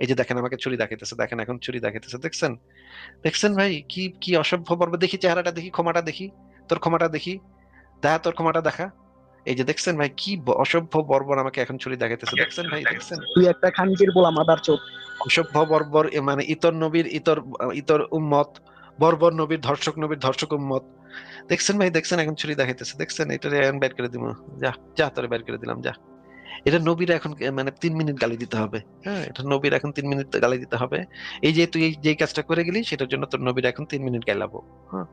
এই যে দেখেন আমাকে ছুরি দেখাইতেছে দেখেন এখন ছুরি দেখাইতেছে দেখছেন? দেখছেন ভাই কি কি অসভ্য পর্ব দেখি চেহারাটা দেখি ক্ষমাটা দেখি। তোর ক্ষমাটা দেখি দেখা তোর ক্ষমাটা দেখা। এই যে দেখছেন ভাই কি অসভ্য বর্বর আমাকে এখন ছুরি দেখাইতেছে দেখছেন ভাই দেখছেন? তুই একটা খানকির বলা মাদার চোখ অসভ্য বর্বর মানে ইতর নবীর ইতর ইতর উম্মত বর্বর নবীর ধর্ষক নবীর ধর্ষক উম্মত। দেখছেন ভাই দেখছেন এখন ছুরি দেখাইতেছে দেখছেন? এটা এখন বের করে দিব যা যা তোরে বের করে দিলাম যা। এটা নবীর এখন মানে তিন মিনিট গালি দিতে হবে। হ্যাঁ এটা নবীর এখন তিন মিনিট গালি দিতে হবে। এই যে তুই যে কাজটা করে গেলি, সেটার জন্য তোর নবীর এখন তিন মিনিট গাইলাবো। হ্যাঁ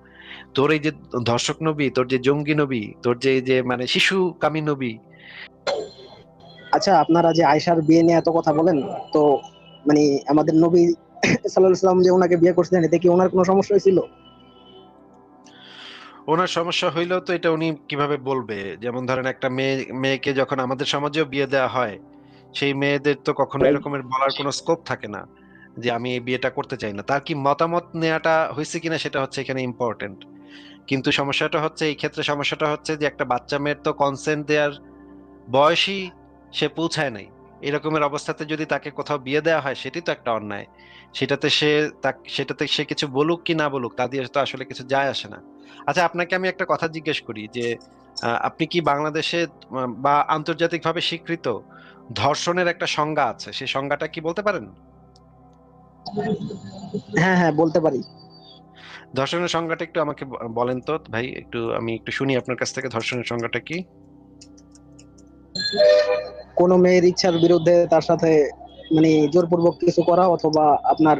তোর এই যে ধর্ষক নবী, তোর যে জঙ্গি নবী, তোর যে যে মানে শিশু কামী নবী। আচ্ছা আপনারা যে আয়সার বিয়ে নিয়ে এত কথা বলেন, তো মানে আমাদের নবী সাল্লাল্লাহু সাল্লাম যে ওনাকে বিয়ে করছিলেন, এতে কি ওনার কোনো সমস্যা হয়েছিল? ওনার সমস্যা হইলেও তো এটা উনি কীভাবে বলবে? যেমন ধরেন একটা মেয়ে মেয়েকে যখন আমাদের সমাজেও বিয়ে দেওয়া হয় সেই মেয়েদের তো কখনো এরকমের বলার কোনো স্কোপ থাকে না যে আমি এই বিয়েটা করতে চাই না। তার কি মতামত নেওয়াটা হয়েছে কিনা সেটা হচ্ছে এখানে ইম্পর্টেন্ট কিন্তু সমস্যাটা হচ্ছে এই ক্ষেত্রে সমস্যাটা হচ্ছে যে একটা বাচ্চা মেয়ের তো কনসেন্ট দেওয়ার বয়সই সে পৌঁছায় নাই। এরকমের অবস্থাতে যদি তাকে কোথাও বিয়ে দেওয়া হয় সেটি তো একটা অন্যায়। সেটাতে সে সেটাতে সে কিছু বলুক কি না বলুক তা দিয়ে তো আসলে কিছু যায় আসে না। আচ্ছা আপনাকে আমি একটা কথা জিজ্ঞেস করি যে আপনি কি বাংলাদেশে বা আন্তর্জাতিকভাবে স্বীকৃত ধর্ষণের একটা সংজ্ঞা আছে? সেই সংজ্ঞাটা কি বলতে পারেন? হ্যাঁ হ্যাঁ বলতে পারি। ধর্ষণের সংজ্ঞাটা একটু আমাকে বলেন তো ভাই একটু আমি একটু শুনি আপনার কাছ থেকে ধর্ষণের সংজ্ঞাটা কি? কোনো মেয়ের ইচ্ছার বিরুদ্ধে তার সাথে মানে জোরপূর্বক কিছু করা অথবা আপনার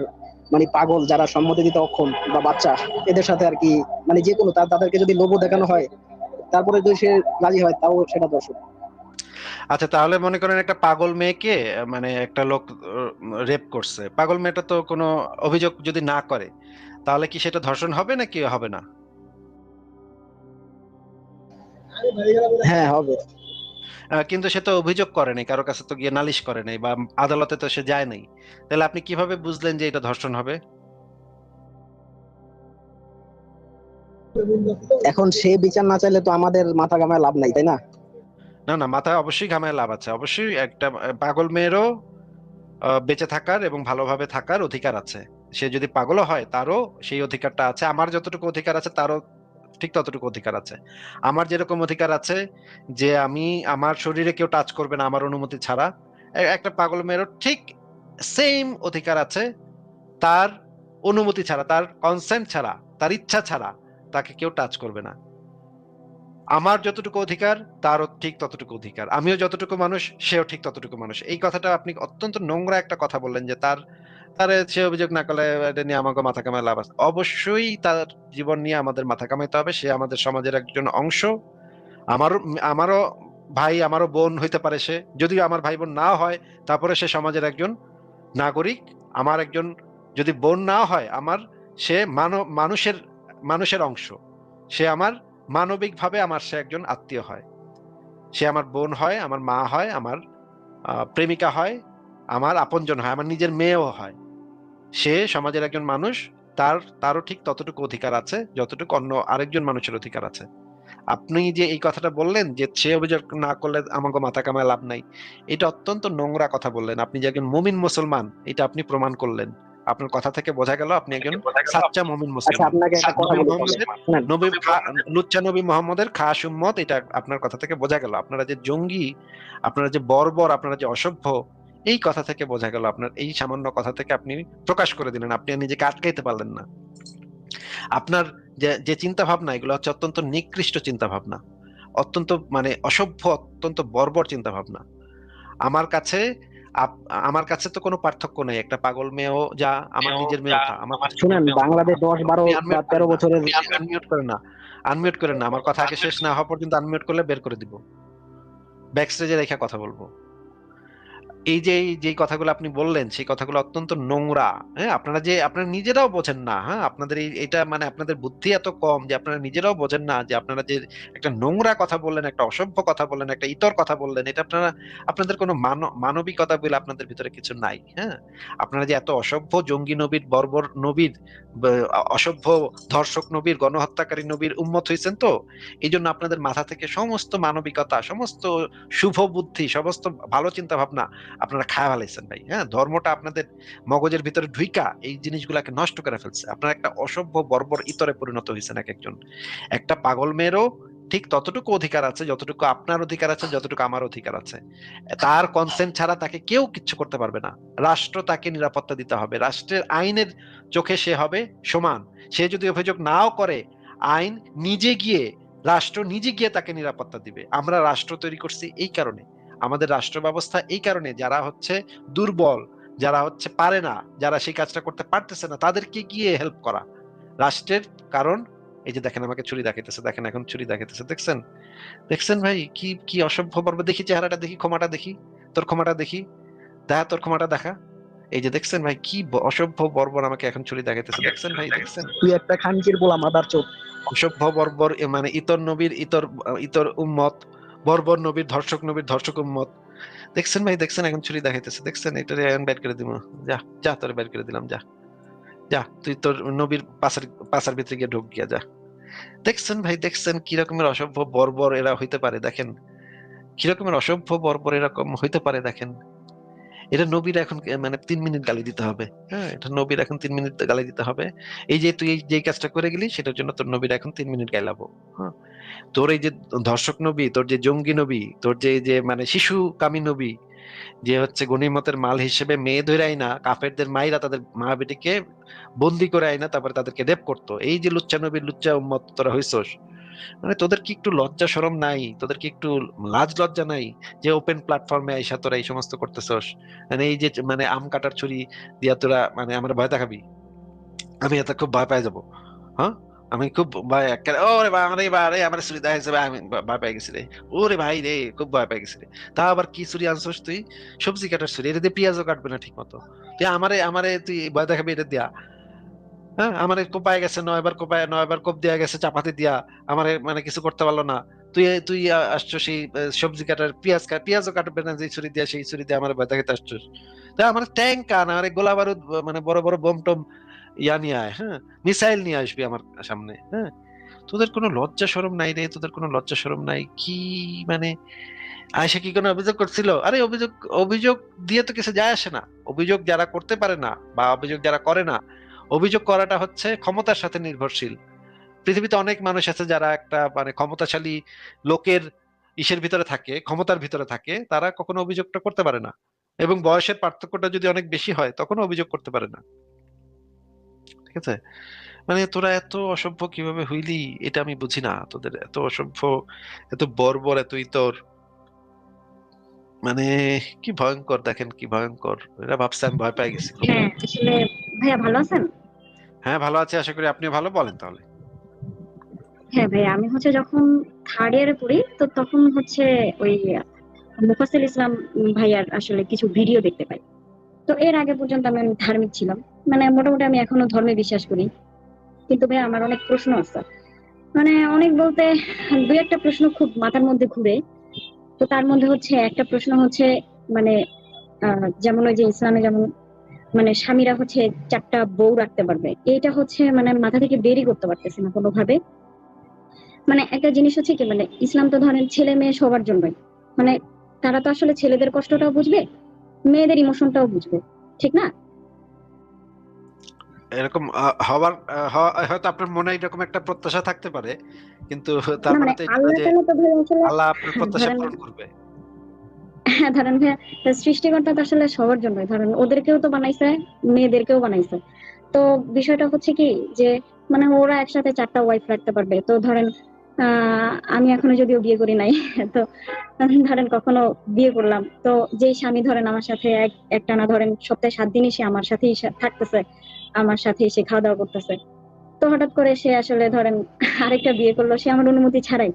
মানে পাগল যারা সম্মতি দিতে অক্ষম বা বাচ্চা এদের সাথে আর কি মানে যে কোনো তাদেরকে যদি লোভ দেখানো হয় তারপরে যদি সে রাজি হয় তাও সেটা দর্শক। আচ্ছা তাহলে মনে করেন একটা পাগল মেয়েকে মানে একটা লোক রেপ করছে। পাগল মেয়েটা তো কোনো অভিযোগ যদি না করে তাহলে কি সেটা ধর্ষণ হবে নাকি হবে না? হ্যাঁ হবে। কিন্তু সে তো অভিযোগ করে নাই কারও কাছে তো গিয়ে নালিশ করে নাই বা আদালতে তো সে যায় নাই। তাহলে আপনি কীভাবে বুঝলেন যে এটা ধর্ষণ হবে? এখন সে বিচার না চাইলে তো আমাদের মাথা গামায় লাভ নাই তাই না? না না মাথায় অবশ্যই ঘামায় লাভ আছে। অবশ্যই একটা পাগল মেয়েরও বেঁচে থাকার এবং ভালোভাবে থাকার অধিকার আছে। সে যদি পাগলও হয় তারও সেই অধিকারটা আছে। আমার যতটুকু অধিকার আছে তারও ঠিক ততটুকু অধিকার আছে। আমার যেরকম অধিকার আছে যে আমি, আমার শরীরে কেউ টাচ করবে না আমার অনুমতি ছাড়া একটা পাগল মেয়েরও ঠিক সেম অধিকার আছে, তার অনুমতি ছাড়া, তার কনসেন্ট ছাড়া, তার ইচ্ছা ছাড়া তাকে কেউ টাচ করবে না। আমার যতটুকু অধিকার, তারও ঠিক ততটুকু অধিকার। আমিও যতটুকু মানুষ, সেও ঠিক ততটুকু মানুষ। এই কথাটা আপনি অত্যন্ত নোংরা একটা কথা বললেন যে তার তার সে অভিযোগ না করলে এটা নিয়ে আমাকে মাথা কামায় লাভ আছে। অবশ্যই তার জীবন নিয়ে আমাদের মাথা কামাইতে হবে। সে আমাদের সমাজের একজন অংশ। আমারও আমারও ভাই, আমারও বোন হইতে পারে সে। যদিও আমার ভাই বোন না হয়, তারপরে সে সমাজের একজন নাগরিক। আমার একজন যদি বোন না হয়, আমার সে মানব মানুষের মানুষের অংশ। সে আমার মানবিকভাবে আমার সে একজন আত্মীয় হয়। সে আমার বোন হয়, আমার মা হয়, আমার প্রেমিকা হয়। আমার আপনজন হয় আমার নিজের মেয়েও হয়। সে সমাজের একজন মানুষ তার তারও ঠিক ততটুকু অধিকার আছে যতটুকু অন্য আরেকজন মানুষের অধিকার আছে। আপনি যে এই কথাটা বললেন যে সে অভিযোগ না করলে আমাকে মাথা কামায় লাভ নাই এটা অত্যন্ত নোংরা কথা বললেন। আপনি যে একজন মুমিন মুসলমান এটা আপনি প্রমাণ করলেন। আপনার কথা থেকে বোঝা গেল আপনি একজন সাচ্চা মুমিন আচ্ছা মুসলমান নবী লুচ্চা নবী মোহাম্মদের খাস উম্মত এটা আপনার কথা থেকে বোঝা গেল। আপনারা যে জঙ্গি আপনারা যে বর্বর আপনারা যে অসভ্য এই কথা থেকে বোঝা গেল আপনার এই সামান্য কথা থেকে আপনি প্রকাশ করে দিলেন আপনি নিজেকে আটকাইতে পারলেন না। আপনার যে যে চিন্তা ভাবনা এগুলো হচ্ছে অত্যন্ত নিকৃষ্ট চিন্তা ভাবনা অত্যন্ত মানে অসভ্য অত্যন্ত বর্বর চিন্তা ভাবনা আমার কাছে আমার কাছে তো কোনো পার্থক্য নেই। একটা পাগল মেয়েও যা আমার নিজের মেয়েও তা। আমার শুনেন বাংলাদেশ দশ বারো বা তেরো বছরের আনমিউট করে না। আনমিউট করে না আমার কথা আগে শেষ না হওয়া পর্যন্ত আনমিউট করলে বের করে দিব। ব্যাক স্টেজে রেখে কথা বলব। এই যে যে কথাগুলো আপনি বললেন, সেই কথাগুলো অত্যন্ত নোংরা হ্যাঁ? আপনারা যে, আপনারা নিজেরাও বোঝেন না হ্যাঁ? আপনাদের এটা মানে আপনাদের বুদ্ধি এত কম যে আপনারা নিজেরাও বোঝেন না যে আপনারা যে একটা নোংরা কথা বললেন, একটা অসভ্য কথা বললেন, একটা ইতর কথা বললেন, এটা আপনারা, আপনাদের কোনো মানব- মানবিকতা বলে আপনাদের ভিতরে কিছু নাই হ্যাঁ? আপনারা যে এত অসভ্য জঙ্গি নবীর, বর্বর নবীর অসভ্য ধর্ষক নবীর, গণহত্যাকারী নবীর উন্মত হয়েছেন তো? এই জন্য আপনাদের মাথা থেকে সমস্ত মানবিকতা, সমস্ত শুভ বুদ্ধি, সমস্ত ভালো চিন্তা ভাবনা আপনারা খায় ফেলাইছেন ভাই হ্যাঁ? ধর্মটা আপনাদের মগজের ভিতরে ঢুইকা এই জিনিসগুলাকে নষ্ট করে ফেলছে। আপনারা একটা অসভ্য বর্বর ইতরে পরিণত হয়েছেন এক একজন। একটা পাগল মেয়েরও ঠিক ততটুকু অধিকার আছে, যতটুকু আপনার অধিকার আছে, যতটুকু আমার অধিকার আছে। তার কনসেন্ট ছাড়া তাকে কেউ কিচ্ছু করতে পারবে না। রাষ্ট্র তাকে নিরাপত্তা দিতে হবে। রাষ্ট্রের আইনের চোখে সে হবে সমান। সে যদি অভিযোগ নাও করে, আইন নিজে গিয়ে, রাষ্ট্র নিজে গিয়ে তাকে নিরাপত্তা দিবে। আমরা রাষ্ট্র তৈরি করছি এই কারণে। আমাদের রাষ্ট্র ব্যবস্থা এই কারণে যারা হচ্ছে দুর্বল যারা হচ্ছে পারে না যারা সেই কাজটা করতে পারতেছে না তাদেরকে গিয়ে হেল্প করা। রাষ্ট্রের কারণ এই যে দেখেন আমাকে ছুরি দেখাইতেছে দেখেন এখন ছুরি দেখাইতেছে দেখছেন? দেখছেন ভাই কি কি অসভ্য পর্ব দেখি চেহারাটা দেখি ক্ষমাটা দেখি তোর ক্ষমাটা দেখি দেখা তোর ক্ষমাটা দেখা। এই যে দেখছেন ভাই কি অসভ্য বর্বর আমাকে এখন ছুরি দেখাইতেছে দেখছেন ভাই দেখছেন? তুই একটা খানকির বলা মাদার চোখ। অসভ্য বর্বর মানে ইতর নবীর ইতর ইতর উম্মত বর্বর নবীর, ধর্ষক নবীর, ধর্ষক উম্মত। দেখছেন ভাই, দেখছেন, এখন ছুরি দেখাইতেছে। দেখছেন, এটা এখন বের করে দিব যা যা, তোর বের করে দিলাম, যা। যা, তুই তোর নবীর পাশের পাশের ভিতরে গিয়ে ঢুক গিয়া, যা। দেখছেন ভাই, দেখছেন কি রকমের অসভ্য বর্বর এরা হইতে পারে, দেখেন। কি রকমের অসভ্য বর্বর এরকম হইতে পারে, দেখেন। এটা নবীর এখন মানে তিন মিনিট গালি দিতে হবে। হ্যাঁ এটা নবীর এখন তিন মিনিট গালি দিতে হবে। এই যে তুই যে কাজটা করে গেলি, সেটার জন্য তোর নবীর এখন তিন মিনিট গাইলাবো। হ্যাঁ তোর এই যে ধর্ষক নবী, তোর যে জঙ্গি নবী, তোর যে যে মানে শিশু কামী নবী, যে হচ্ছে গণিমতের মাল হিসেবে মেয়ে ধরে আইনা কাফেরদের মাইরা তাদের মা বেটিকে বন্দি করে আইনা তারপরে তাদেরকে রেপ করতো। এই যে লুচ্চা নবীর লুচ্চা উম্মত তোরা হইছস মানে তোদের কি একটু লজ্জা শরম নাই? তোদের কি একটু লাজ লজ্জা নাই? যে ওপেন প্ল্যাটফর্মে আইসা তোরা এই সমস্ত করতেছস? মানে এই যে মানে আম কাটার ছুরি দিয়া তোরা মানে আমরা ভয় দেখাবি। আমি এত খুব ভয় পাই যাব। হ্যাঁ? আমি খুব ভয় একেবারে, ওরে বা রে বা, রে, আমার ছুরি দেখা যাবে আমি ভয় পাই গেছি রে। ওরে ভাই রে, খুব ভয় পাই গেছি রে। তা আবার কি ছুরি আনছস তুই? সবজি কাটার ছুরি, এটা দিয়ে পেঁয়াজও কাটবে না ঠিক মতো তুই আমারে আমারে তুই ভয় দেখাবি, এটা দিয়া। হ্যাঁ আমারে কোপায় গেছে, নয়বার কোপায়, নয়বার কোপ দেয়া গেছে, চাপাতি দিয়া, আমার মানে কিছু করতে পারল না। তুই তুই আসছো সেই সবজি কাটার পেঁয়াজ কাট পেঁয়াজও কাটবে না যে ছুরি দিয়া, সেই ছুরি দিয়ে আমার ভয় দেখাতে আসছিস তা আমার ট্যাঙ্ক আন, আমার গোলা বারুদ মানে বড় বড় বোম টোম ইয়া নিয়ে আয় হ্যাঁ মিসাইল নিয়ে আসবি আমার সামনে হ্যাঁ। তোদের কোনো লজ্জা শরম নাই রে, তোদের কোনো লজ্জা শরম নাই? কি মানে আয়সা কি কোনো অভিযোগ করছিল? আরে অভিযোগ অভিযোগ দিয়ে তো কিছু যায় আসে না। অভিযোগ যারা করতে পারে না, বা অভিযোগ যারা করে না অভিযোগ করাটা হচ্ছে ক্ষমতার সাথে নির্ভরশীল। পৃথিবীতে অনেক মানুষ আছে যারা একটা মানে ক্ষমতাশালী লোকের ইসের ভিতরে থাকে, ক্ষমতার ভিতরে থাকে, তারা কখনো অভিযোগটা করতে পারে না। এবং বয়সের পার্থক্যটা যদি অনেক বেশি হয় তখন অভিযোগ করতে পারে না। ঠিক আছে? মানে তোরা এত অসভ্য কীভাবে হইলি, এটা আমি বুঝি না। তোদের এত অসভ্য, এত বর্বর, এত ইতর। মানে কি ভয়ঙ্কর, দেখেন কি ভয়ঙ্কর। এরা ভাবছে আমি ভয় পাই গেছি। হ্যাঁ আসলে ভাইয়া ভালো আছেন? হ্যাঁ ভালো আছে, আশা করি আপনি ভালো। বলেন তাহলে। হ্যাঁ ভাইয়া আমি হচ্ছে যখন থার্ড ইয়ারে পড়ি, তো তখন হচ্ছে ওই মুফাসিল ইসলাম ভাইয়ার আসলে কিছু ভিডিও দেখতে পাই। তো এর আগে পর্যন্ত আমি ধার্মিক ছিলাম। মানে মোটামুটি আমি এখনও ধর্মে বিশ্বাস করি। কিন্তু ভাই আমার অনেক প্রশ্ন আছে। মানে অনেক বলতে দুই একটা প্রশ্ন খুব মাথার মধ্যে ঘুরে। তো তার মধ্যে হচ্ছে একটা প্রশ্ন হচ্ছে মানে যেমন ওই যে ইসলামে যেমন মানে স্বামীরা হচ্ছে চারটা বউ রাখতে পারবে। এইটা হচ্ছে মানে মাথা থেকে বেরই করতে পারতেছে না কোনোভাবে। মানে একটা জিনিস হচ্ছে কি মানে ইসলাম তো ধরেন ছেলে মেয়ে সবার জন্যই। মানে তারা তো আসলে ছেলেদের কষ্টটাও বুঝবে মেয়েদের ইমোশনটাও বুঝবে ঠিক না? এরকম হওয়ার হয়তো আপনার মনে এরকম একটা প্রত্যাশা থাকতে পারে কিন্তু তার মানে তো এটা না আল্লাহ যে তাআলা তো ভাই আসলে আল্লাহ আপনার প্রত্যাশা পূরণ করবে। হ্যাঁ ধরেন ভাইয়া, সৃষ্টিকর্তা তো আসলে সবার জন্যই। ধরেন ওদেরকেও তো বানাইছে, মেয়েদেরকেও বানাইছে। তো বিষয়টা হচ্ছে কি যে মানে ওরা একসাথে চারটা ওয়াইফ রাখতে পারবে। তো ধরেন আমি এখনও যদিও বিয়ে করি নাই, তো ধরেন কখনো বিয়ে করলাম। তো যেই স্বামী ধরেন আমার সাথে এক একটা না ধরেন সপ্তাহে সাত দিনই সে আমার সাথেই থাকতেছে, আমার সাথে সে খাওয়া দাওয়া করতেছে। তো হঠাৎ করে সে আসলে ধরেন আরেকটা বিয়ে করল, সে আমার অনুমতি ছাড়াই।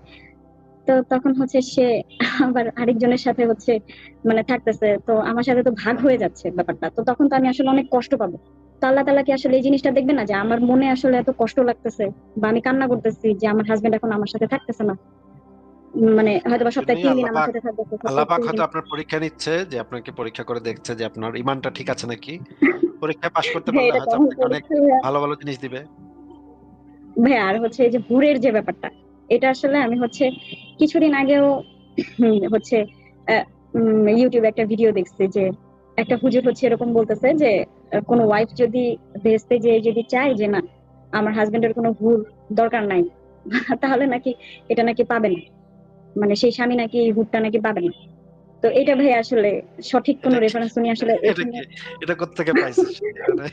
তো তখন হচ্ছে সে আবার আরেকজনের সাথে হচ্ছে মানে থাকতেছে। তো আমার সাথে তো ভাগ হয়ে যাচ্ছে ব্যাপারটা। তো তখন তো আমি আসলে অনেক কষ্ট পাবো। তো আল্লাহ তালা কি আসলে এই জিনিসটা দেখবে না যে আমার মনে আসলে এত কষ্ট লাগতেছে বা আমি কান্না করতেছি যে আমার হাজবেন্ড এখন আমার সাথে থাকতেছে না? মানে সপ্তাহে তিন দিন আমার সাথে থাকতেছে আল্লাহ পাক হয়তো আপনার পরীক্ষা নিচ্ছে যে আপনাকে পরীক্ষা করে দেখছে যে আপনার ইমানটা ঠিক আছে নাকি? পরীক্ষা পাশ করতে পারলে হয়তো আপনাকে অনেক ভালো ভালো জিনিস দিবে। ভাই আর হচ্ছে এই যে হুরের যে ব্যাপারটা এটা আসলে আমি হচ্ছে কিছুদিন আগেও হচ্ছে ইউটিউবে একটা ভিডিও দেখছি যে একটা হুজুর হচ্ছে এরকম বলতেছে যে কোনো ওয়াইফ যদি ভেস্তে যে যদি চায় যে না আমার হাজবেন্ডের কোনো ভুল দরকার নাই তাহলে নাকি এটা নাকি পাবে না। মানে সেই স্বামী নাকি এই হুডটা নাকি পাবে না। তো এটা ভাই আসলে সঠিক কোনো রেফারেন্স উনি আসলে এটা এখানে- কি এটা কোথেকে পাইছিস মানে,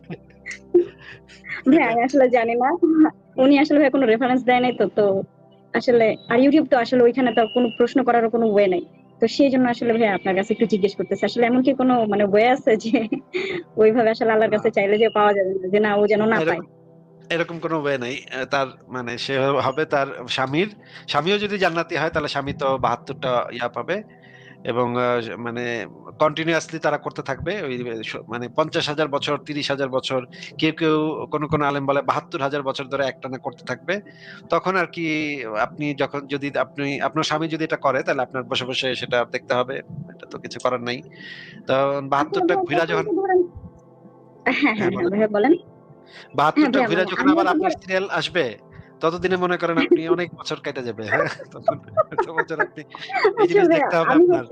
ভাই আমি আসলে জানি না। উনি আসলে ভাই কোনো রেফারেন্স দেয় নাই তো তো আসলে আর ইউটিউব তো আসলে ওইখানে তো কোনো প্রশ্ন করার কোনো ওয়ে নাই। তো সেই জন্য আসলে ভাই আপনার কাছে একটু জিজ্ঞেস করতেছে আসলে এমন কি কোনো মানে ওয়ে আছে যে ওইভাবে আসলে আল্লাহর কাছে চাইলে যে পাওয়া যাবে না যে না ও যেন না পায়? এরকম এরকম কোনো ওয়ে নাই। তার মানে সে হবে তার স্বামীর স্বামীও যদি জান্নাতি হয় তাহলে স্বামী তো বাহাত্তরটা ইয়া পাবে। এবং মানে কন্টিনিউয়াসলি তারা করতে থাকবে। ওই মানে পঞ্চাশ হাজার বছর তিরিশ হাজার বছর কেউ কেউ কোন কোন আলেম বলে বাহাত্তর হাজার বছর ধরে একটানা করতে থাকবে। তখন আর কি আপনি যখন যদি আপনি আপনার স্বামী যদি এটা করে তাহলে আপনার বসে বসে সেটা দেখতে হবে। এটা তো কিছু করার নাই। তো বাহাত্তরটা আচ্ছা, ঘুরা যখন ধরেন- হ্যাঁ হ্যাঁ হ্যাঁ, বলেন। বাহাত্তরটা হ্যাঁ, ঘুরে যখন আবার আপনার সিরিয়াল আসবে ততদিনে মনে করেন আপনি অনেক বছর কেটে যাবে হ্যাঁ? তখন বছর আপনি এই জিনিস আচ্ছা দেখতে হবে আপনার।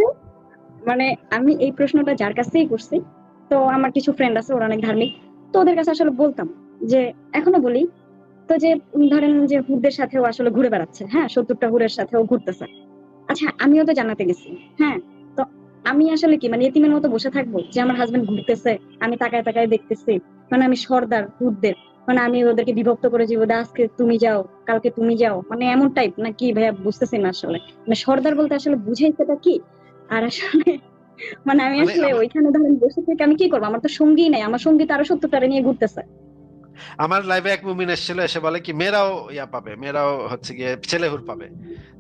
মানে আমি এই প্রশ্নটা যার কাছেই করছি তো আমার কিছু ফ্রেন্ড আছে ওরা অনেক ধার্মিক তো ওদের কাছে আসলে বলতাম যে এখনও বলি তো যে ধরেন যে হুরদের সাথেও আসলে ঘুরে বেড়াচ্ছে হ্যাঁ? সত্তরটা হুরের সাথেও ঘুরতেছে। আচ্ছা আমিও তো জানাতে গেছি হ্যাঁ? তো আমি আসলে কি মানে এতিমের মতো বসে থাকব যে আমার হাজবেন্ড ঘুরতেছে আমি তাকায় তাকায় দেখতেছি মানে আমি সর্দার হুরদের। মানে আমি ওদেরকে বিভক্ত করে যাব আজকে তুমি যাও কালকে তুমি যাও। মানে এমন টাইপ না কি ভাইয়া বুঝতেছি না আসলে। মানে সর্দার বলতে আসলে বুঝাইছেটা কি? আর আসলে মানে আমি মানে আসলে ওইখানে ধরেন বসে থেকে আমি কি করব? আমার তো সঙ্গী নাই আমার সঙ্গী তো আরও সত্তরটারে নিয়ে ঘুরতেছে। আমার লাইভে এক মুমিন এসেছিল এসে বলে কি মেয়েরাও ইয়া পাবে মেয়েরাও হচ্ছে গিয়ে ছেলেহুর পাবে।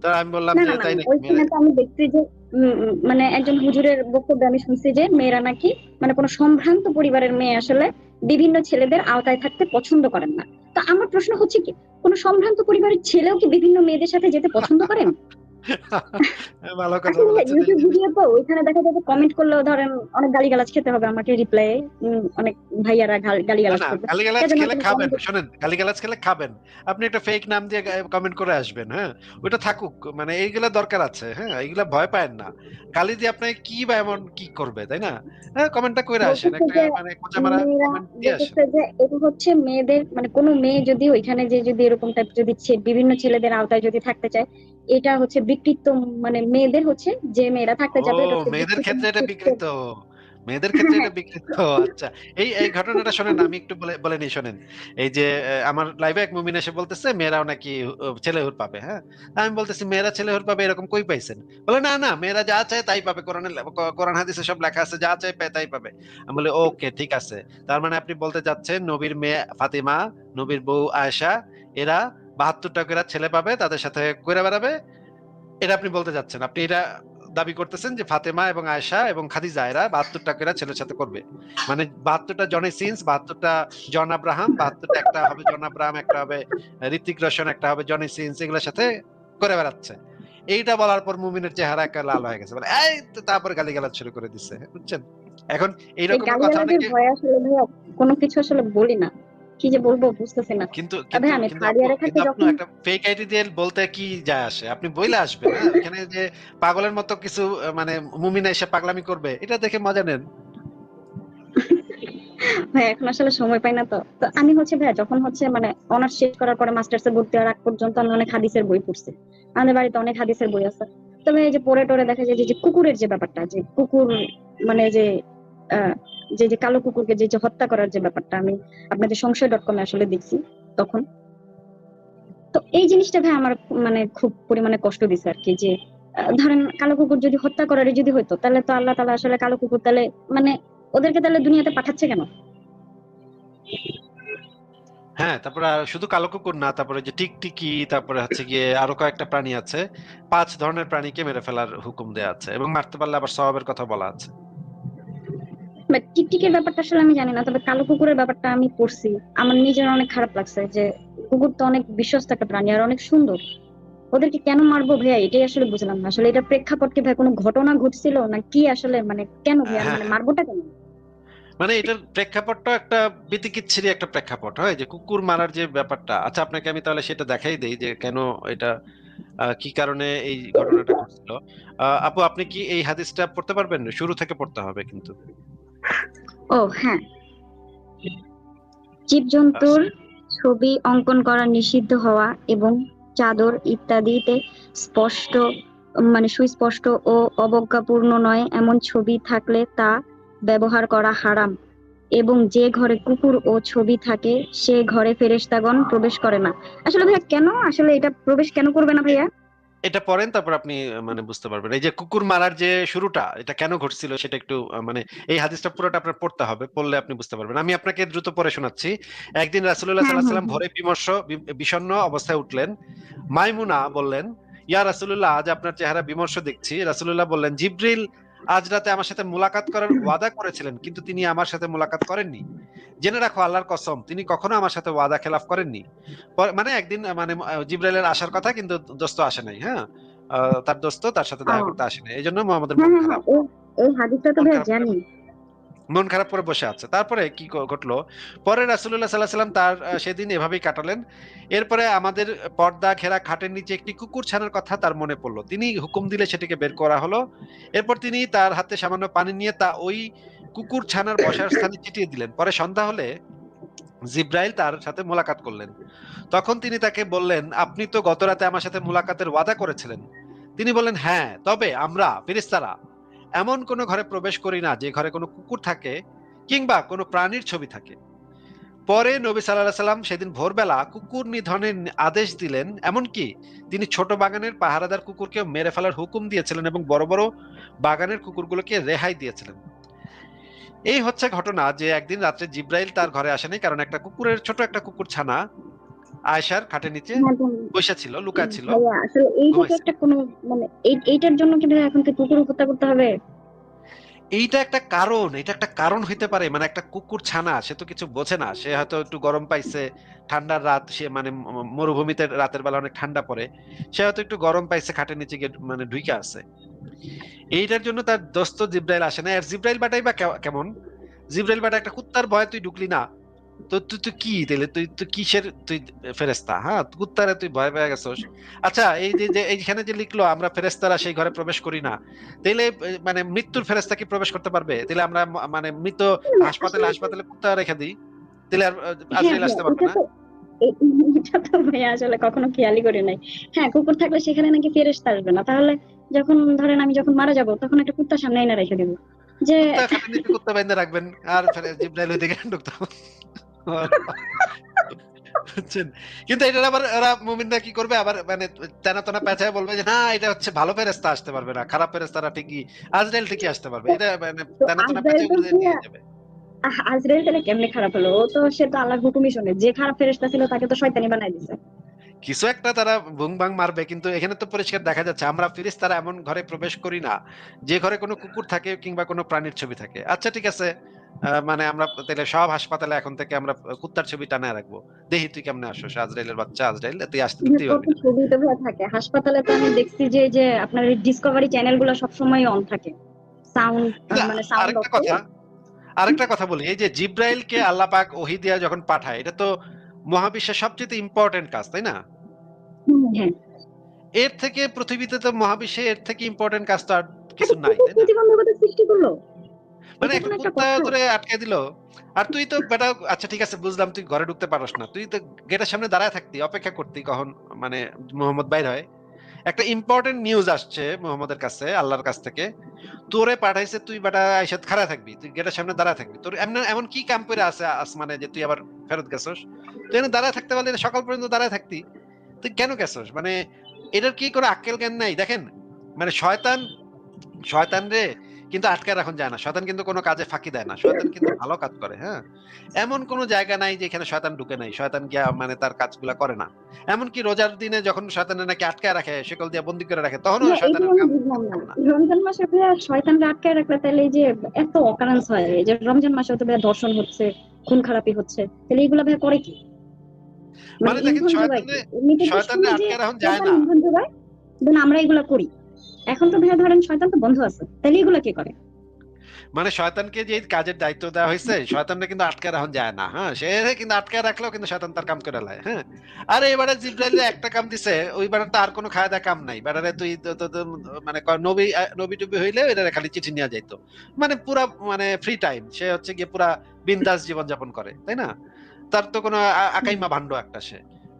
তো আমি বললাম যে তাই নাকি আমি দেখছি যে মানে একজন হুজুরের বক্তব্যে আমি শুনছি যে মেয়েরা নাকি মানে কোনো সম্ভ্রান্ত পরিবারের মেয়ে আসলে বিভিন্ন ছেলেদের আওতায় থাকতে পছন্দ করেন না। তো আমার প্রশ্ন হচ্ছে কি কোনো সম্ভ্রান্ত পরিবারের ছেলেও কি বিভিন্ন মেয়েদের সাথে যেতে পছন্দ করেন? ভালো কথা বলেছেন এই ইউটিউব জিনিস। ভিডিও তো ওইখানে দেখা যাবে কমেন্ট করলেও ধরেন অনেক গালিগালাজ খেতে হবে আমাকে রিপ্লাই অনেক ভাইয়ারা গালিগালাজ করবে। গালিগালাজ খেলে আপনি খাবেন comment- গালিগালাজ খেলে খাবেন। আপনি একটা ফেক নাম দিয়ে কমেন্ট করে আসবেন হ্যাঁ? ওটা থাকুক মানে এইগুলা দরকার আছে হ্যাঁ? এইগুলা ভয় না। গালি দিয়ে আপনি কি বা এমন কি করবে তাই না? হ্যাঁ কমেন্টটা করে আসেন একটা মানে কোচামারা মেয়েরা কমেন্ট দিয়ে আসেন। এটা হচ্ছে মেয়েদের মানে কোনো মেয়ে যদি ওইখানে যে যদি এরকম টাইপ যদি বিভিন্ন ছেলেদের আওতায় যদি থাকতে চায় এটা হচ্ছে বিকৃত মানে মেয়েদের হচ্ছে যে মেয়েরা থাকতে হচ্ছে মেয়েদের ক্ষেত্রে এটা বিকৃত। মেয়েদের ক্ষেত্রে এটা বিকৃত আচ্ছা। এই এই ঘটনাটা শোনেন আমি একটু বলে বলে নিই শোনেন। এই যে আমার লাইভে এক মুমিন এসে বলতেছে মেয়েরাও নাকি আহ, ছেলেহুর পাবে হ্যাঁ? আমি বলতেছি মেয়েরা ছেলেহুর পাবে এরকম কই পাইছেন? বলে না না মেয়েরা যা চায় তাই পাবে কোরআনে কোরআন হাদিসে সব লেখা আছে যা চায় পায় তাই পাবে। আমি বলি ওকে ঠিক আছে। তার মানে আপনি বলতে যাচ্ছেন নবীর মেয়ে ফাতিমা নবীর বউ আয়েশা এরা বাহাত্তরটা করে ছেলে পাবে তাদের সাথে করে বেড়াবে এটা আপনি বলতে যাচ্ছেন। আপনি এটা দাবি করতেছেন যে ফাতেমা এবং আয়েশা এবং খাদিজা এরা বাহাত্তরটা করে ছেলের সাথে করবে। মানে বাহাত্তরটা জনি সিন্স বাহাত্তরটা জন আব্রাহাম বাহাত্তরটা একটা হবে জন আব্রাহাম একটা হবে ঋতিক রোশন একটা হবে জনি সিন্স এগুলোর সাথে করে বেড়াচ্ছে। এইটা বলার পর মুমিনের চেহারা একটা লাল হয়ে গেছে। বলে এই তো তারপরে গালি শুরু করে দিচ্ছে বুঝছেন? এখন এইরকম কথা অনেকে কোনো কিছু আসলে বলি না। কি যে বলব বুঝতেছি না। কিন্তু তবে আমি আপু- year থাকতে আপনি যখন- একটা ফেক আইডি দিয়ে বলতে কি যায় আসে? আপনি বইলে আসবেন না? এখানে যে পাগলের মতো কিছু মানে মুমিনা এসে পাগলামি করবে এটা দেখে মজা নেন। ভাই এখন আসলে সময় পাই না তো। তো আমি হচ্ছে ভাইয়া যখন হচ্ছে মানে অনার্স শেষ করার পরে মাস্টার্স এ ভর্তি হওয়ার আগ পর্যন্ত আমি অনেক হাদিসের বই পড়ছি। আমাদের বাড়িতে অনেক হাদিসের বই আছে। তবে এই যে পড়ে টরে দেখা যায় যে যে কুকুরের যে ব্যাপারটা যে কুকুর মানে যে আহ, যে যে কালো কুকুরকে যে যে হত্যা করার যে ব্যাপারটা, আমি আপনাদের সংশয় ডট কমে আসলে দেখছি তখন। তো এই জিনিসটা ভাই আমার মানে খুব পরিমাণে কষ্ট দিছে আর কি, যে ধরেন কালো কুকুর যদি হত্যা করারই যদি হতো তাহলে তো আল্লাহ তালা আসলে কালো কুকুর তাহলে মানে ওদেরকে তাহলে দুনিয়াতে পাঠাচ্ছে কেন? হ্যাঁ তারপরে শুধু কালো কুকুর না, তারপরে যে টিকটিকি তারপরে হচ্ছে গিয়ে আরও কয়েকটা প্রাণী আছে, পাঁচ ধরনের প্রাণীকে মেরে ফেলার হুকুম দেওয়া আছে এবং মারতে পারলে আবার স্বভাবের কথা বলা আছে। বাট টিকটিকের ব্যাপারটা আসলে আমি জানি না তবে কালো কুকুরের ব্যাপারটা আমি পড়ছি আমার নিজের অনেক খারাপ লাগছে যে কুকুর তো অনেক বিশ্বস্ত একটা প্রাণী আর অনেক সুন্দর। ওদেরকে কেন মারবো ভাইয়া? এটাই আসলে বুঝলাম না। আসলে এটা প্রেক্ষাপট কি ভাই কোনো ঘটনা ঘটছিল না কি আসলে মানে কেন ভাইয়া? মানে মারবোটা কেন? মানে এটার প্রেক্ষাপটটা একটা বিতিকিচ্ছিরি একটা প্রেক্ষাপট হয় যে কুকুর মারার যে ব্যাপারটা। আচ্ছা আপনাকে আমি তাহলে সেটা দেখাই দেই যে কেন এটা কি কারণে এই ঘটনাটা ঘটছিল। আপু আপনি কি এই হাদিসটা পড়তে পারবেন? শুরু থেকে পড়তে হবে কিন্তু। ও হ্যাঁ। জীবজন্তুর ছবি অঙ্কন করা নিষিদ্ধ হওয়া এবং চাদর ইত্যাদিতে স্পষ্ট মানে সুস্পষ্ট ও অবজ্ঞাপূর্ণ নয় এমন ছবি থাকলে তা ব্যবহার করা হারাম এবং যে ঘরে কুকুর ও ছবি থাকে সে ঘরে ফেরেশতাগণ প্রবেশ করে না। আসলে ভাইয়া কেন? আসলে এটা প্রবেশ কেন করবে না ভাইয়া? এটা পড়েন তারপর আপনি মানে বুঝতে পারবেন। এই যে কুকুর মারার যে শুরুটা এটা কেন ঘটছিল সেটা একটু মানে এই হাদিসটা পুরোটা আপনার পড়তে হবে পড়লে আপনি বুঝতে পারবেন। আমি আপনাকে দ্রুত পড়ে শোনাচ্ছি। একদিন রাসুল্লাহ সাল্লাহ সাল্লাম ভোরে বিমর্ষ বিষণ্ন বিষণ্ণ অবস্থায় উঠলেন। মাইমুনা বললেন ইয়া রাসুল্লাহ আজ আপনার চেহারা বিমর্ষ দেখছি। রাসুল্লাহ বললেন জিবরিল আজ রাতে আমার সাথে মোলাকাত করার ওয়াদা করেছিলেন কিন্তু তিনি আমার সাথে মোলাকাত করেননি। জেনে রাখো আল্লাহর কসম তিনি কখনো আমার সাথে ওয়াদা খেলাফ করেননি। মানে একদিন মানে জিব্রাইলের আসার কথা কিন্তু দোস্ত আসে নাই হ্যাঁ? তার দোস্ত তার সাথে দেখা করতে আসে নাই এই জন্য মোহাম্মদের হ্যাঁ হ্যাঁ হ্যাঁ এই হাদিসটা তো ভাই জানি। মন খারাপ করে বসে আছে। তারপরে কি ঘটলো? পরে রাসূলুল্লাহ সাল্লাহ সাল্লাম তার সেদিন এভাবেই কাটালেন। এরপরে আমাদের পর্দা ঘেরা খাটের নিচে একটি কুকুর ছানার কথা তার মনে পড়ল। তিনি হুকুম দিলে সেটিকে বের করা হলো। এরপর তিনি তার হাতে সামান্য পানি নিয়ে তা ওই কুকুর ছানার বসার স্থানে চিটিয়ে দিলেন। পরে সন্ধ্যা হলে জিব্রাইল তার সাথে মোলাকাত করলেন। তখন তিনি তাকে বললেন, আপনি তো গত রাতে আমার সাথে মোলাকাতের ওয়াদা করেছিলেন। তিনি বললেন হ্যাঁ তবে আমরা, ফেরেশতারা এমন কোনো ঘরে প্রবেশ করি না যে ঘরে কোনো কুকুর থাকে কিংবা কোনো প্রাণীর ছবি থাকে। পরে নবী সাল্লাহ সাল্লাম সেদিন ভোরবেলা কুকুর নিধনের আদেশ দিলেন, এমনকি তিনি ছোট বাগানের পাহারাদার কুকুরকে মেরে ফেলার হুকুম দিয়েছিলেন এবং বড় বড় বাগানের কুকুরগুলোকে রেহাই দিয়েছিলেন। এই হচ্ছে ঘটনা যে একদিন রাত্রে জিব্রাইল তার ঘরে আসেনি, কারণ একটা কুকুরের ছোট একটা কুকুর ছানা আয়েশার খাটের নিচে হ্যাঁ, বসে ছিল লুকা ছিল। আসলে এইটা কি ঘুমাইছে। একটা কোনো মানে এইটার জন্য কি ভাইয়া এখন কি কুকুর হত্যা করতে হবে? এইটা একটা কারণ এটা একটা কারণ হইতে পারে মানে একটা কুকুর ছানা সে তো কিছু বোঝে না সে হয়তো একটু গরম পাইছে ঠান্ডার রাত সে মানে মরুভূমিতে রাতের বেলা অনেক ঠান্ডা পড়ে সে হয়তো একটু গরম পাইছে খাটের নিচে গিয়ে মানে ঢুইকা আছে। এইটার জন্য তার দোস্ত জিব্রাইল আসে না আর জিব্রাইল বাটাই বা কেমন? জিব্রাইল বাটা একটা কুত্তার ভয়ে তুই ঢুকলি না তো তুই তুই কি তাহলে তুই তুই কিসের তুই ফেরেস্তা হ্যাঁ? কুত্তারে তুই ভয় পেয়ে গেছস। আচ্ছা এই যে এইখানে যে লিখলো আমরা ফেরেস্তারা সেই ঘরে প্রবেশ করি না। তাইলে মানে মৃত্যুর ফেরেস্তা কি প্রবেশ করতে পারবে? তাহলে আমরা মানে মৃত হাসপাতালে হাসপাতালে কুত্তা রেখে দিই। তাহলে আর আজরাইল আসতে পারবে না? হ্যাঁ, এটা তো তো আসলে কখনো খেয়ালই করি নাই। হ্যাঁ কুকুর থাকলে সেখানে নাকি ফেরেশতা আসবে না। তাহলে যখন ধরেন আমি যখন মারা যাব তখন একটা কুত্তা সামনে এনে রেখে দেবো। যে কুত্তা বাইন্ধে রাখবেন আর জিব্রাইল ওইদিকে ঢুকতো বুঝছেন কিন্তু এটা আবার ওরা মুমিনরা কি করবে? আবার মানে তেনা তেনা পেঁচায় বলবে যে না এটা হচ্ছে ভালো ফেরেস্তা আসতে পারবে না। খারাপ ফেরেস্তারা ঠিকই আজরাইল ঠিকই আসতে পারবে। এটা মানে তেনা তেনা পেঁচায় নিয়ে যাবে। আজরাইল তাহলে কেমনে খারাপ হলো? ও তো সে তো আল্লাহর হুকুমই শোনে। যে খারাপ ফেরেশতা ছিল তাকে তো শয়তানি বানাই দিছে। কিছু একটা তারা বুং ভাং মারবে কিন্তু এখানে তো পরিষ্কার দেখা যাচ্ছে আমরা ফিরিস তারা এমন ঘরে প্রবেশ করি না। যে ঘরে কোনো কুকুর থাকে কিংবা কোনো প্রাণীর ছবি থাকে। আচ্ছা ঠিক আছে। মানে আমরা তাহলে সব হাসপাতালে এখন থেকে আমরা কুত্তার ছবি টানায় রাখব। দেখি তুই কেমনে আসো আজরাইলের বাচ্চা আজরাইল তুই আসতে দিতেই কত পারবি না। ছবি তো থাকে। হাসপাতালে তো আমি দেখছি যে যে আপনার ডিসকভারি চ্যানেলগুলো সবসময় অন থাকে। সাউন্ড মানে সাউন্ড কথা আরেকটা কথা বলি এই যে জিব্রাইলকে আল্লাহ পাক ওহি দিয়া যখন পাঠায় এটা তো মহাবিশ্বের সবচেয়ে ইম্পর্টেন্ট কাজ তাই না? হ্যাঁ। এর থেকে পৃথিবীতে তো মহাবিশ্বে এর থেকে ইম্পর্টেন্ট কাজ তো আর কিছু নাই তাই না? প্রতিবন্ধকতা সৃষ্টি করল? মানে ধরে আটকে দিল। আর তুই তো বেটা আচ্ছা ঠিক আছে বুঝলাম তুই ঘরে ঢুকতে পারস না। তুই তো গেটের সামনে দাঁড়ায় থাকতি অপেক্ষা করতি কখন মানে মোহাম্মদ বাইর হয়। একটা ইম্পর্টেন্ট নিউজ আসছে মোহাম্মদের কাছে আল্লাহর কাছ থেকে। তোরে পাঠাইছে তুই বেটা আইসাত খাড়া থাকবি তুই গেটের সামনে দাঁড়ায় থাকবি। তোর এমন এমন কি কাম করে আছে আসমানে যে তুই আবার ফেরত গেছস? তুই এখানে দাঁড়ায় থাকতে পারলি সকাল পর্যন্ত দাঁড়ায় থাকতি। তুই কেন গেছস? মানে এটার কি কোনো আক্কেল জ্ঞান নাই? দেখেন মানে শয়তান শয়তান রে কিন্তু আটকে রাখুন যায় না। শয়তান কিন্তু কোনো কাজে ফাঁকি দেয় না। শয়তান কিন্তু ভালো কাজ করে হ্যাঁ? এমন কোনো জায়গা নাই যেখানে শয়তান ঢুকে নাই। শয়তান গিয়া মানে তার কাজগুলা করে না। এমনকি রোজার দিনে যখন শয়তানের নাকি আটকায় রাখে সেকল দিয়ে বন্দি করে রাখে তখনও শয়তানের জন্য কাম বুঝলাম না। করে না। রমজান মাসে ভাইয়া শয়তানকে আটকায় রাখলে তাহলে এই যে এত অকারেন্স হয়। এই যে রমজান মাসে তো ভাইয়া দর্শন হচ্ছে খুন খারাপি হচ্ছে। তাহলে এইগুলা ভাইয়া করে কি? মানে দেখেন যোগায় কি? শয়তানে- এমনিতে তো শয়তানরে শুনি যে আটকে রাখুন যায় শয়তান না। আমরা এগুলা করি। এখন তো ভাইয়া ধরেন শয়তান তো বন্ধ আছে। তাহলে এগুলা কি করে? মানে শয়তানকে যে কাজের দায়িত্ব দেওয়া হয়েছে, শয়তানটা কিন্তু আটকে রাখা যায় না হ্যাঁ? সে কিন্তু আটকে রাখলেও কিন্তু শয়তান তার কাম করে লাই হ্যাঁ? আরে এবারে জিব্রাইল একটা কাম দিছে ওইবারে তো আর কোনো খাওয়া দাওয়া কাম নাই। এবারে তুই মানে নবী নবী টবি হইলে এটা খালি চিঠি নেওয়া যাইতো। মানে পুরা মানে ফ্রি টাইম সে হচ্ছে গিয়ে পুরা বিন্দাস জীবন যাপন করে, তাই না? তার তো কোনো আকাইমা ভান্ড একটা সে।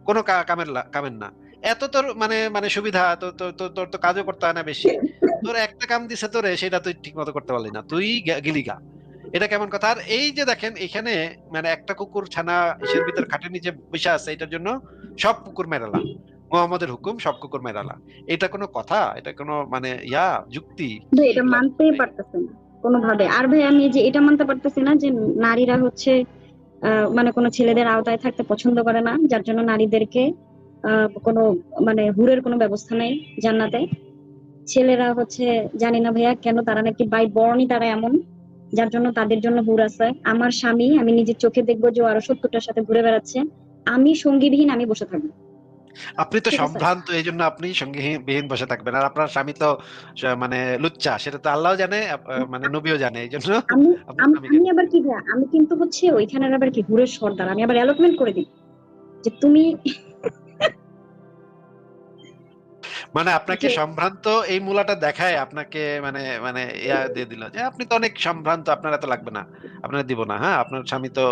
কোনো কামের কামের না। এত তোর মানে মানে সুবিধা তোর তো কাজও করতে হয় না বেশি। তোর একটা কাম দিছে তোরে, সেটা তুই ঠিক মতো করতে পারলি না। তুই গে- গেলি গা। এটা কেমন কথা? আর এই যে দেখেন, এখানে মানে একটা কুকুর ছানা ইসের ভিতর খাটের নিচে বসে আছে, এটার জন্য সব কুকুর মেরালা। মোহাম্মদের হুকুম, সব কুকুর মেরালা। এটা কোনো কথা? এটা কোনো মানে ইয়া, যুক্তি? এটা মানতেই পারতেছে না, কোনোভাবে। আর ভাই, আমি যে, এটা মানতে পারতেছি না যে নারীরা হচ্ছে মানে কোনো ছেলেদের আওতায় থাকতে পছন্দ করে না, যার জন্য নারীদেরকে কোনো মানে হুরের কোনো ব্যবস্থা নেই জান্নাতে। ছেলেরা হচ্ছে জানি না ভাইয়া কেন তারা নাকি বাই বর্ণই তারা এমন যার জন্য তাদের জন্য হুর আছে। আমার স্বামী আমি নিজের চোখে দেখব যে আরও সত্তরটার সাথে ঘুরে বেড়াচ্ছে। আমি সঙ্গীবিহীন আমি বসে থাকব। আপনি তো সম্ভ্রান্ত এই জন্য আপনি সঙ্গে বিহীন বসে থাকবেন। আর আপনার স্বামী তো মানে লুচ্চা সেটা তো আল্লাহ জানে মানে নবীও জানে এই জন্য আমি আবার কি আমি কিন্তু হচ্ছে ওইখানের আবার কি হুরের সর্দার আমি আবার অ্যালটমেন্ট করে দিই। যে তুমি মানে আপনাকে সম্ভ্রান্ত এই মূলাটা দেখায় আপনাকে মানে মানে ইয়া দিয়ে দিল যে আপনি তো অনেক সম্ভ্রান্ত আপনার এত লাগবে না আপনার দিব না হ্যাঁ? আপনার স্বামী তো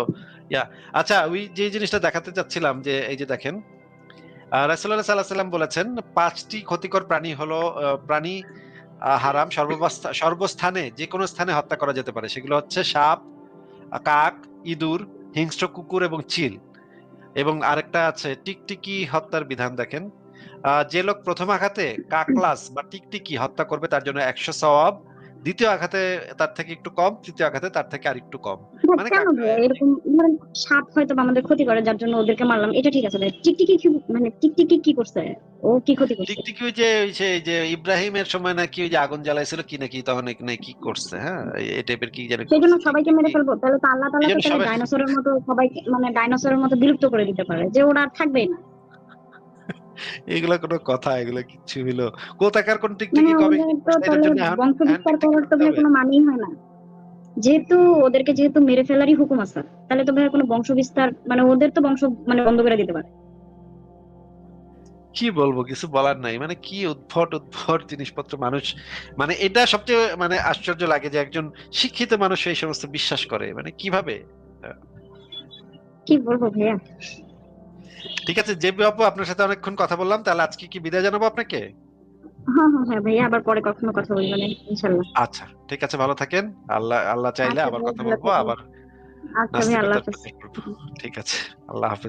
ইয়া। আচ্ছা ওই যে জিনিসটা দেখাতে চাচ্ছিলাম যে এই যে দেখেন রাসুল্লাহ সাল্লাহ সাল্লাম বলেছেন পাঁচটি ক্ষতিকর প্রাণী হলো প্রাণী হারাম সর্বস্থা সর্বস্থানে যে কোনো স্থানে হত্যা করা যেতে পারে। সেগুলো হচ্ছে সাপ কাক ইঁদুর হিংস্র কুকুর এবং চিল। এবং আরেকটা আছে টিকটিকি হত্যার বিধান দেখেন যে লোক প্রথম আঘাতে কাকলাস বা টিকটিকি হত্যা করবে তার জন্য একশো সওয়াব। দ্বিতীয় আঘাতে তার থেকে একটু কম তৃতীয় আঘাতে তার থেকে আর একটু কম। মানে এরকম মানে সাপ হয়তো আমাদের ক্ষতি করে যার জন্য ওদেরকে মারলাম। এটা ঠিক আছে টিকটিকি কি মানে টিকটিকি কি করছে? ও কি ক্ষতি করছে? টিকটিকি ওই যে যে যে ইব্রাহিমের সময় নাকি ওই যে আগুন জ্বালাইছিল কি নাকি তখন নাকি কি করছে হ্যাঁ? এই- টাইপের কি জানি সেই জন্য করছে, সবাইকে মেরে ফেলব। তাহলে তো আল্লাহ তাআলা তো সবাই- ডাইনোসরের মতো সবাইকে মানে ডাইনোসরের মতো বিলুপ্ত করে দিতে পারে। যে ওরা আর থাকবেই না। এগুলা কোনো কথা এগুলো কিচ্ছু হইল। কোথাকার কোন টিকটিকি কবে ওদের কি তো করছে, এটার জন্য তাহলে এখন- বংশ এখন বিস্তার টিকটিকি করার তো? কোনো মানেই হয় না। যেহেতু ওদেরকে যেহেতু মেরে ফেলারই হুকুম আছে তাহলে তো ভাই কোনো বংশ বিস্তার মানে ওদের তো বংশ মানে বন্ধ করে দিতে পারে। কি বলব কিছু বলার নাই। মানে কি উদ্ভট উদ্ভট জিনিসপত্র মানুষ। মানে এটা সবচেয়ে মানে আশ্চর্য লাগে যে একজন শিক্ষিত মানুষ এই সমস্ত বিশ্বাস করে। মানে কীভাবে? কি বলব ভাইয়া? ঠিক আছে যে বাবু আপনার সাথে অনেকক্ষণ কথা বললাম তাহলে আজকে কি বিদায় জানাব আপনাকে? হ্যাঁ হ্যাঁ হ্যাঁ ভাইয়া আবার পরে কখনো কথা আচ্ছা ঠিক আছে ভালো থাকেন। আল্লাহ আল্লাহ চাইলে আচ্ছা, আবার কথা বলব আবার আচ্ছা আল্লাহ। ঠিক আছে আল্লাহ হাফেজ।